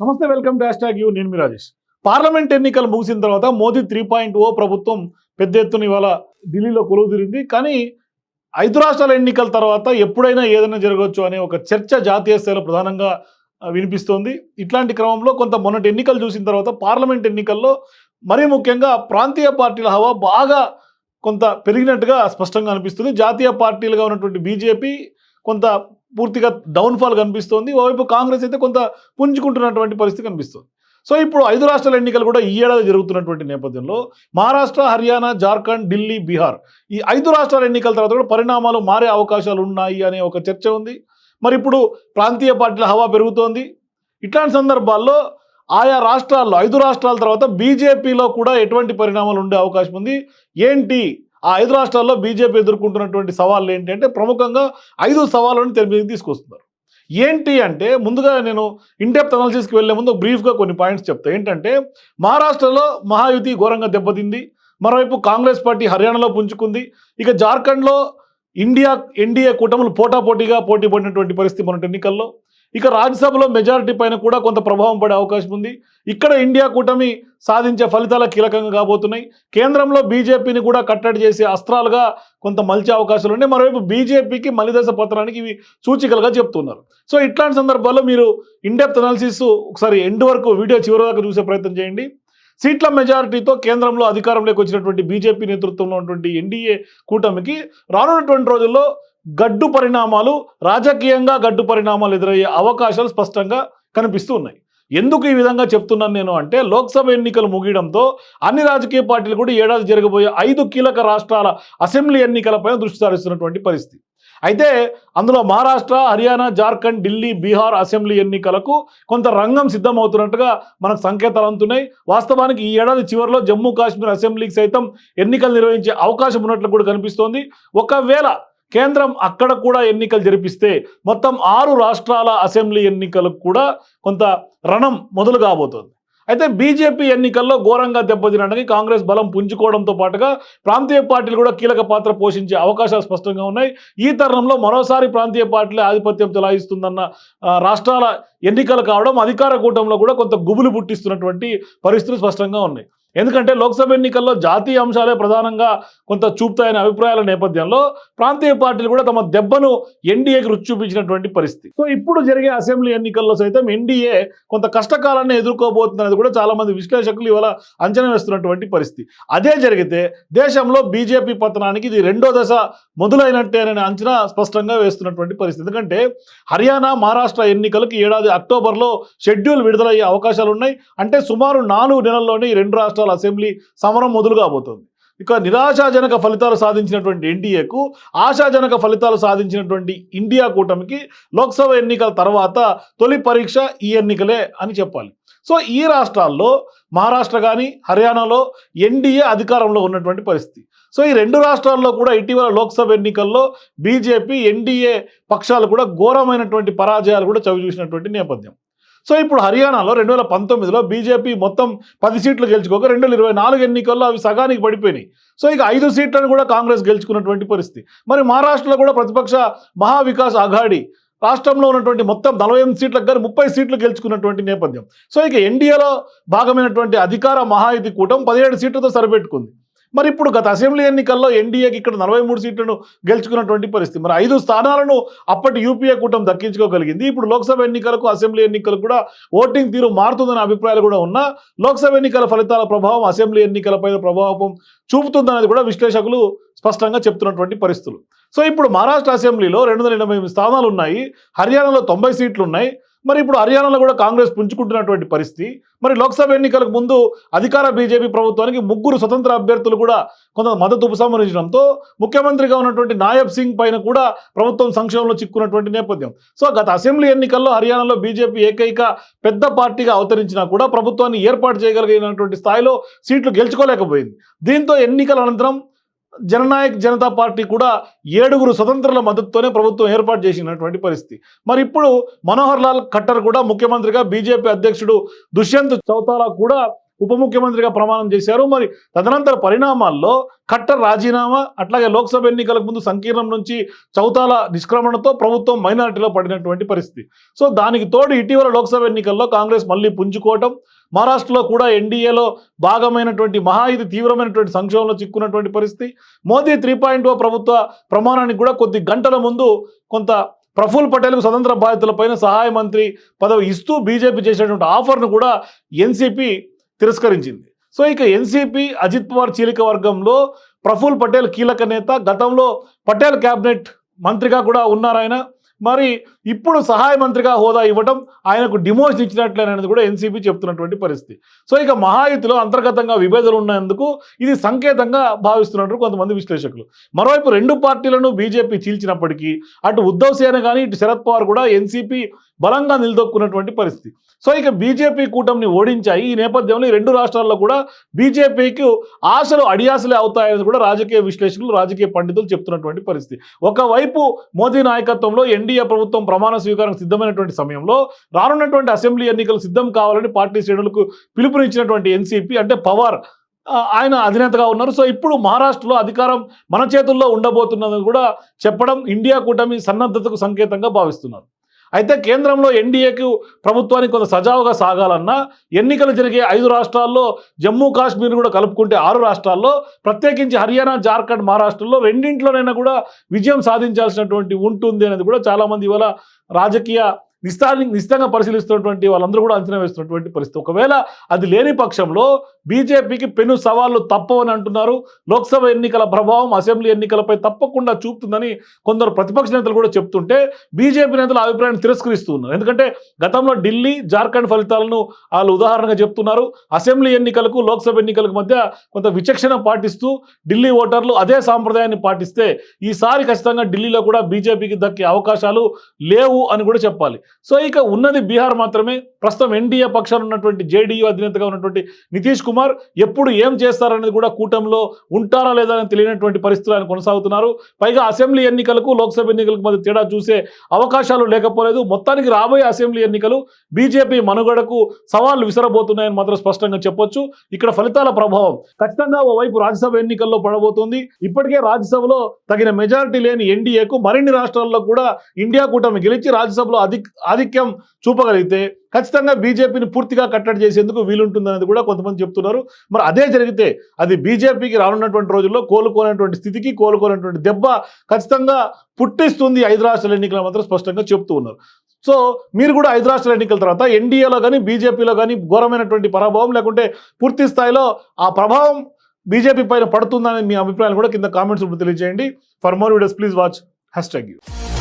నమస్తే welcome to hashtag you. నేను మీ రాజేష్. పార్లమెంట్ ఎన్నికలు ముగిసిన తర్వాత మోదీ త్రీ పాయింట్ ఓ ప్రభుత్వం పెద్ద ఎత్తున ఇవాళ ఢిల్లీలో కొలువు తిరిగింది కానీ ఐదు రాష్ట్రాల ఎన్నికల తర్వాత ఎప్పుడైనా ఏదైనా జరగవచ్చు అనే ఒక చర్చ జాతీయ స్థాయిలో ప్రధానంగా వినిపిస్తోంది. ఇట్లాంటి క్రమంలో కొంత మొన్నటి ఎన్నికలు చూసిన తర్వాత పార్లమెంట్ ఎన్నికల్లో మరీ ముఖ్యంగా ప్రాంతీయ పార్టీల హవా బాగా కొంత పెరిగినట్టుగా స్పష్టంగా అనిపిస్తుంది. జాతీయ పార్టీలుగా ఉన్నటువంటి బీజేపీ కొంత పూర్తిగా డౌన్ఫాల్ కనిపిస్తోంది. ఓవైపు కాంగ్రెస్ అయితే కొంత పుంజుకుంటున్నటువంటి పరిస్థితి కనిపిస్తుంది. సో ఇప్పుడు ఐదు రాష్ట్రాల ఎన్నికలు కూడా ఈ ఏడాది జరుగుతున్నటువంటి నేపథ్యంలో మహారాష్ట్ర హర్యానా జార్ఖండ్ ఢిల్లీ బీహార్ ఈ ఐదు రాష్ట్రాల ఎన్నికల తర్వాత కూడా పరిణామాలు మారే అవకాశాలు ఉన్నాయి అనే ఒక చర్చ ఉంది. మరి ఇప్పుడు ప్రాంతీయ పార్టీల హవా పెరుగుతోంది. ఇట్లాంటి సందర్భాల్లో ఆయా రాష్ట్రాల్లో ఐదు రాష్ట్రాల తర్వాత బీజేపీలో కూడా ఎటువంటి పరిణామాలు ఉండే అవకాశం ఉంది. ఏంటి? ఆ ఐదు రాష్ట్రాల్లో బీజేపీ ఎదుర్కొంటున్నటువంటి సవాళ్ళు ఏంటంటే ప్రముఖంగా ఐదు సవాళ్ళను తెర తీసుకొస్తున్నారు. ఏంటి అంటే ముందుగా నేను ఇండెప్త్ అనాలిసిస్కి వెళ్ళే ముందు బ్రీఫ్గా కొన్ని పాయింట్స్ చెప్తా. ఏంటంటే మహారాష్ట్రలో మహాయుతి ఘోరంగా దెబ్బతింది. మరోవైపు కాంగ్రెస్ పార్టీ హర్యానాలో పుంజుకుంది. ఇక జార్ఖండ్లో ఇండియా ఎన్డీఏ కూటములు పోటాపోటీగా పోటీ పడినటువంటి పరిస్థితి మొన్నటి ఎన్నికల్లో. ఇక రాజ్యసభలో మెజారిటీ పైన కూడా కొంత ప్రభావం పడే అవకాశం ఉంది. ఇక్కడ ఇండియా కూటమి సాధించే ఫలితాలు కీలకంగా కాబోతున్నాయి. కేంద్రంలో బీజేపీని కూడా కట్టడి చేసే అస్త్రాలుగా కొంత మలిచే అవకాశాలు ఉన్నాయి. మరోవైపు బీజేపీకి మలిదశ పత్రానికి ఇవి సూచికలుగా చెప్తున్నారు. సో ఇట్లాంటి సందర్భాల్లో మీరు ఇండెప్త్ అనాలిసిస్ ఒకసారి ఎండ్ వరకు వీడియో చివరి దాకా చూసే ప్రయత్నం చేయండి. సీట్ల మెజారిటీతో కేంద్రంలో అధికారంలోకి వచ్చినటువంటి బీజేపీ నేతృత్వంలో ఉన్నటువంటి ఎన్డీఏ కూటమికి రానున్నటువంటి రోజుల్లో గడ్డు పరిణామాలు రాజకీయంగా గడ్డు పరిణామాలు ఎదురయ్యే అవకాశాలు స్పష్టంగా కనిపిస్తూ ఉన్నాయి. ఎందుకు ఈ విధంగా చెప్తున్నాను నేను అంటే లోక్సభ ఎన్నికలు ముగియడంతో అన్ని రాజకీయ పార్టీలు కూడా ఏడాది జరగబోయే ఐదు కీలక రాష్ట్రాల అసెంబ్లీ ఎన్నికలపైన దృష్టి సారిస్తున్నటువంటి పరిస్థితి. అయితే అందులో మహారాష్ట్ర హర్యానా జార్ఖండ్ ఢిల్లీ బీహార్ అసెంబ్లీ ఎన్నికలకు కొంత రంగం సిద్ధమవుతున్నట్టుగా మనకు సంకేతాలు అందుతున్నాయి. వాస్తవానికి ఈ ఏడాది చివరిలో జమ్మూ కాశ్మీర్ అసెంబ్లీకి సైతం ఎన్నికలు నిర్వహించే అవకాశం ఉన్నట్లు కూడా కనిపిస్తోంది. ఒకవేళ కేంద్రం అక్కడ కూడా ఎన్నికలు జరిపిస్తే మొత్తం ఆరు రాష్ట్రాల అసెంబ్లీ ఎన్నికలకు కూడా కొంత రణం మొదలు కాబోతోంది. అయితే బీజేపీ ఎన్నికల్లో ఘోరంగా దెబ్బతినడానికి కాంగ్రెస్ బలం పుంజుకోవడంతో పాటుగా ప్రాంతీయ పార్టీలు కూడా కీలక పాత్ర పోషించే అవకాశాలు స్పష్టంగా ఉన్నాయి. ఈ తరుణంలో మరోసారి ప్రాంతీయ పార్టీలే ఆధిపత్యం చెలాయిస్తుందన్న రాష్ట్రాల ఎన్నికలు కావడం అధికార కూటంలో కూడా కొంత గుబులు పుట్టిస్తున్నటువంటి పరిస్థితులు స్పష్టంగా ఉన్నాయి. ఎందుకంటే లోక్సభ ఎన్నికల్లో జాతీయ అంశాలే ప్రధానంగా కొంత చూపుతాయనే అభిప్రాయాల నేపథ్యంలో ప్రాంతీయ పార్టీలు కూడా తమ దెబ్బను ఎన్డీఏకి రుచి చూపించినటువంటి పరిస్థితి. సో ఇప్పుడు జరిగే అసెంబ్లీ ఎన్నికల్లో సైతం ఎన్డీఏ కొంత కష్టకాలాన్ని ఎదుర్కోబోతుందనేది కూడా చాలా మంది విశ్లేషకులు ఇవాళ అంచనా వేస్తున్నటువంటి పరిస్థితి. అదే జరిగితే దేశంలో బీజేపీ పతనానికి ఇది రెండో దశ మొదలైనట్టేననే అంచనా స్పష్టంగా వేస్తున్నటువంటి పరిస్థితి. ఎందుకంటే హర్యానా మహారాష్ట్ర ఎన్నికలకు ఏడాది అక్టోబర్లో షెడ్యూల్ విడుదలయ్యే అవకాశాలు ఉన్నాయి అంటే సుమారు నాలుగు నెలల్లోనే ఈ రెండు రాష్ట్రాల అసెంబ్లీ సమరం మొదలు కాబోతోంది. ఇక నిరాశాజనక ఫలితాలు సాధించినటువంటి ఎన్డీఏకు ఆశాజనక ఫలితాలు సాధించినటువంటి ఇండియా కూటమికి లోక్సభ ఎన్నికల తర్వాత తొలి పరీక్ష ఈ ఎన్నికలే అని చెప్పాలి. సో ఈ రాష్ట్రాల్లో మహారాష్ట్ర కానీ హర్యానాలో ఎన్డీఏ అధికారంలో ఉన్నటువంటి పరిస్థితి. సో ఈ రెండు రాష్ట్రాల్లో కూడా ఇటీవల లోక్సభ ఎన్నికల్లో బీజేపీ ఎన్డీఏ పక్షాలు కూడా ఘోరమైనటువంటి పరాజయాలు కూడా చవి చూసినటువంటి నేపథ్యం. సో ఇప్పుడు హర్యానాలో రెండు వేల పంతొమ్మిదిలో బీజేపీ మొత్తం పది సీట్లు గెలుచుకోక రెండు వేల ఇరవై నాలుగు ఎన్నికల్లో అవి సగానికి పడిపోయినాయి. సో ఇక ఐదు సీట్లను కూడా కాంగ్రెస్ గెలుచుకున్నటువంటి పరిస్థితి. మరి మహారాష్ట్రలో కూడా ప్రతిపక్ష మహావికాస్ అఘాడి రాష్ట్రంలో ఉన్నటువంటి మొత్తం నలభై ఎనిమిది సీట్లకు కానీ ముప్పై సీట్లు గెలుచుకున్నటువంటి నేపథ్యం. సో ఇక ఎన్డీఏలో భాగమైనటువంటి అధికార మహాయుతి కూటం పదిహేడు సీట్లతో సరిపెట్టుకుంది. మరి ఇప్పుడు గత అసెంబ్లీ ఎన్నికల్లో ఎన్డీఏకి ఇక్కడ నలభై మూడు సీట్లను గెలుచుకున్నటువంటి పరిస్థితి. మరి ఐదు స్థానాలను అప్పటి యూపీఏ కూటమి దక్కించుకోగలిగింది. ఇప్పుడు లోక్సభ ఎన్నికలకు అసెంబ్లీ ఎన్నికలకు కూడా ఓటింగ్ తీరు మారుతుందనే అభిప్రాయాలు కూడా ఉన్నా లోక్సభ ఎన్నికల ఫలితాల ప్రభావం అసెంబ్లీ ఎన్నికలపై ప్రభావం చూపుతుందనేది కూడా విశ్లేషకులు స్పష్టంగా చెప్తున్నటువంటి పరిస్థితులు. సో ఇప్పుడు మహారాష్ట్ర అసెంబ్లీలో రెండు వందల ఎనభై స్థానాలు ఉన్నాయి హర్యానాలో తొంభై సీట్లు ఉన్నాయి మరి ఇప్పుడు హర్యానాలో కూడా కాంగ్రెస్ పుంజుకుంటున్నటువంటి పరిస్థితి. మరి లోక్సభ ఎన్నికలకు ముందు అధికార బీజేపీ ప్రభుత్వానికి ముగ్గురు స్వతంత్ర అభ్యర్థులు కూడా కొంత మద్దతు ఉపసంహరించడంతో ముఖ్యమంత్రిగా ఉన్నటువంటి నాయబ్ సింగ్ పైన కూడా ప్రభుత్వం సంక్షేమంలో చిక్కున్నటువంటి నేపథ్యం. సో గత అసెంబ్లీ ఎన్నికల్లో హర్యానాలో బీజేపీ ఏకైక పెద్ద పార్టీగా అవతరించినా కూడా ప్రభుత్వాన్ని ఏర్పాటు చేయగలిగినటువంటి స్థాయిలో సీట్లు గెలుచుకోలేకపోయింది. దీంతో ఎన్నికల అనంతరం జననాయక్ జనతా పార్టీ కూడా ఏడుగురు స్వతంత్రుల మద్దతుతోనే ప్రభుత్వం ఏర్పాటు చేసినటువంటి పరిస్థితి. మరి ఇప్పుడు మనోహర్ లాల్ ఖట్టర్ కూడా ముఖ్యమంత్రిగా బీజేపీ అధ్యక్షుడు దుష్యంత్ చౌతాలా కూడా ఉప ముఖ్యమంత్రిగా ప్రమాణం చేశారు. మరి తదనంతర పరిణామాల్లో కట్టర్ రాజీనామా అట్లాగే లోక్సభ ఎన్నికలకు ముందు సంకీర్ణం నుంచి చౌతాల నిష్క్రమణతో ప్రభుత్వం మైనారిటీలో పడినటువంటి పరిస్థితి. సో దానికి తోడు ఇటీవల లోక్సభ ఎన్నికల్లో కాంగ్రెస్ మళ్ళీ పుంజుకోవటం మహారాష్ట్రలో కూడా ఎన్డీఏలో భాగమైనటువంటి మహా ఇది తీవ్రమైనటువంటి సంక్షోభంలో చిక్కున్నటువంటి పరిస్థితి. మోదీ త్రీ పాయింట్ ఓ ప్రభుత్వ ప్రమాణానికి కూడా కొద్ది గంటల ముందు కొంత ప్రఫుల్ పటేల్కు స్వతంత్ర బాధితులపైన సహాయ మంత్రి పదవి ఇస్తూ బీజేపీ చేసినటువంటి ఆఫర్ను కూడా ఎన్సీపీ తిరస్కరించింది. సో ఇక ఎన్సీపీ అజిత్ పవార్ చీలిక వర్గంలో ప్రఫుల్ పటేల్ కీలక నేత గతంలో పటేల్ క్యాబినెట్ మంత్రిగా కూడా ఉన్నారాయన మరి ఇప్పుడు సహాయ మంత్రిగా హోదా ఇవ్వటం ఆయనకు డిమోషన్ ఇచ్చినట్లేనది కూడా ఎన్సీపీ చెప్తున్నటువంటి పరిస్థితి. సో ఇక మహాయుతిలో అంతర్గతంగా విభేదాలు ఉన్నందుకు ఇది సంకేతంగా భావిస్తున్నట్టు కొంతమంది విశ్లేషకులు. మరోవైపు రెండు పార్టీలను బీజేపీ చీల్చినప్పటికీ అటు ఉద్ధవ్ సేన కానీ ఇటు శరద్ పవార్ కూడా ఎన్సీపీ బలంగా నిలదొక్కున్నటువంటి పరిస్థితి. సో ఇక బీజేపీ కూటమిని ఓడించాయి. ఈ నేపథ్యంలో ఈ రెండు రాష్ట్రాల్లో కూడా బీజేపీకి ఆశలు అడియాసలే అవుతాయని కూడా రాజకీయ విశ్లేషకులు రాజకీయ పండితులు చెప్తున్నటువంటి పరిస్థితి. ఒకవైపు మోదీ నాయకత్వంలో ఎన్డీఏ ప్రభుత్వం ప్రమాణ స్వీకారం సిద్ధమైనటువంటి సమయంలో రానున్నటువంటి అసెంబ్లీ ఎన్నికలు సిద్ధం కావాలని పార్టీ శ్రేణులకు పిలుపునిచ్చినటువంటి ఎన్సీపీ అంటే పవర్ ఆయన అధినేతగా ఉన్నారు. సో ఇప్పుడు మహారాష్ట్రలో అధికారం మన చేతుల్లో ఉండబోతున్నదని కూడా చెప్పడం ఇండియా కూటమి సన్నద్ధతకు సంకేతంగా భావిస్తున్నారు. అయితే కేంద్రంలో ఎన్డీఏకు ప్రభుత్వానికి కొంత సజావుగా సాగాలన్నా ఎన్నికలు జరిగే ఐదు రాష్ట్రాల్లో జమ్మూ కాశ్మీర్ కూడా కలుపుకుంటే ఆరు రాష్ట్రాల్లో ప్రత్యేకించి హర్యానా జార్ఖండ్ మహారాష్ట్రలో రెండింటిలోనైనా కూడా విజయం సాధించాల్సినటువంటి ఉంటుంది అనేది కూడా చాలామంది ఇవాళ రాజకీయ నిస్తాన్ని నిశ్చితంగా పరిశీలిస్తున్నటువంటి వాళ్ళందరూ కూడా అంచనా వేస్తున్నటువంటి పరిస్థితి. ఒకవేళ అది లేని పక్షంలో బీజేపీకి పెను సవాళ్ళు తప్పవని అంటున్నారు. లోక్సభ ఎన్నికల ప్రభావం అసెంబ్లీ ఎన్నికలపై తప్పకుండా చూపుతుందని కొందరు ప్రతిపక్ష నేతలు కూడా చెప్తుంటే బీజేపీ నేతలు అభిప్రాయాన్ని తిరస్కరిస్తూ ఉన్నారు. ఎందుకంటే గతంలో ఢిల్లీ జార్ఖండ్ ఫలితాలను వాళ్ళు ఉదాహరణగా చెప్తున్నారు. అసెంబ్లీ ఎన్నికలకు లోక్సభ ఎన్నికలకు మధ్య కొంత విచక్షణ పాటిస్తూ ఢిల్లీ ఓటర్లు అదే సాంప్రదాయాన్ని పాటిస్తే ఈసారి ఖచ్చితంగా ఢిల్లీలో కూడా బీజేపీకి దక్కే అవకాశాలు లేవు అని కూడా చెప్పాలి. సో ఇక ఉన్నది బీహార్ మాత్రమే. ప్రస్తుతం ఎన్డీఏ పక్షాన ఉన్నటువంటి జేడీయూ అధినేతగా ఉన్నటువంటి నితీష్ కుమార్ ఎప్పుడు ఏం చేస్తారనేది కూడా కూటమిలో ఉంటారా లేదా అని తెలియనటువంటి పరిస్థితులు ఆయన కొనసాగుతున్నారు. పైగా అసెంబ్లీ ఎన్నికలకు లోక్సభ ఎన్నికలకు మధ్య తేడా చూసే అవకాశాలు లేకపోలేదు. మొత్తానికి రాబోయే అసెంబ్లీ ఎన్నికలు బీజేపీ మనుగడకు సవాళ్ళు విసరబోతున్నాయని మాత్రం స్పష్టంగా చెప్పొచ్చు. ఇక్కడ ఫలితాల ప్రభావం. ఖచ్చితంగా ఓవైపు రాజ్యసభ ఎన్నికల్లో పడబోతోంది. ఇప్పటికే రాజ్యసభలో తగిన మెజారిటీ లేని ఎన్డీఏకు మరిన్ని రాష్ట్రాల్లో కూడా ఇండియా కూటమి గెలిచి రాజ్యసభలో అధిక ఆధిక్యం చూపగలిగితే ఖచ్చితంగా బీజేపీని పూర్తిగా కట్టడి చేసేందుకు వీలుంటుందనేది కూడా కొంతమంది చెప్తున్నారు. మరి అదే జరిగితే అది బీజేపీకి రానున్నటువంటి రోజుల్లో కోలుకోనటువంటి స్థితికి కోలుకోనటువంటి దెబ్బ ఖచ్చితంగా పుట్టిస్తుంది ఐదు రాష్ట్రాల ఎన్నికలు మాత్రం స్పష్టంగా చెప్తూ ఉన్నారు. సో మీరు కూడా ఐదు రాష్ట్రాల ఎన్నికల తర్వాత ఎన్డీఏలో కానీ బీజేపీలో కానీ ఘోరమైనటువంటి పరాభవం లేకుంటే పూర్తి స్థాయిలో ఆ ప్రభావం బీజేపీ పైన పడుతుందనే మీ అభిప్రాయాలు కూడా కింద కామెంట్స్ తెలియజేయండి. For more videos please watch hashtag you